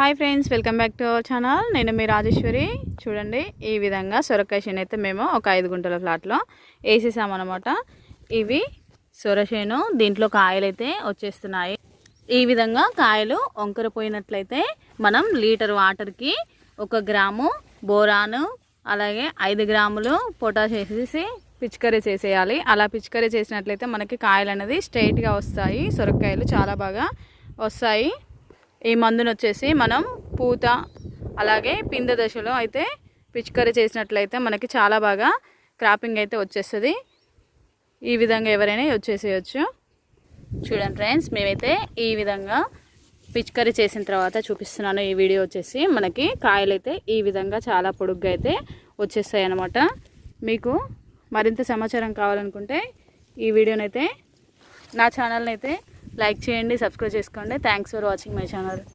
Hi friends welcome back to our channel నేను మీ రాజేశ్వరి. చూడండి ఈ విధంగా సొరకాయ చేను అయితే మేము ఒక ఐదు గుంటల ఫ్లాట్లో వేసేసామన్నమాట ఇవి సొరచేను దీంట్లో కాయలు అయితే వచ్చేస్తున్నాయి. ఈ విధంగా కాయలు వంకరపోయినట్లయితే మనం లీటర్ వాటర్కి ఒక గ్రాము బోరాను అలాగే ఐదు గ్రాములు పొటాష్ వేసేసి పిచికరీ చేసేయాలి. అలా పిచికరీ చేసినట్లయితే మనకి కాయలు అనేది స్ట్రైట్గా వస్తాయి. సొరకాయలు చాలా బాగా వస్తాయి. ఈ మందును వచ్చేసి మనం పూత అలాగే పిందె దశలో అయితే పిచికారీ చేసినట్లయితే మనకి చాలా బాగా క్రాపింగ్ అయితే వచ్చేస్తుంది. ఈ విధంగా ఎవరైనా వచ్చేసేయచ్చు చూడండి ఫ్రెండ్స్ మేమైతే ఈ విధంగా పిచికరీ చేసిన తర్వాత చూపిస్తున్నాను. ఈ వీడియో వచ్చేసి మనకి కాయలు అయితే ఈ విధంగా చాలా పొడుగ్గా అయితే వచ్చేస్తాయి అన్నమాట మీకు మరింత సమాచారం కావాలనుకుంటే ఈ వీడియోనైతే నా ఛానల్ని అయితే లైక్ చేయండి సబ్స్క్రైబ్ చేసుకోండి. Thanks for watching my channel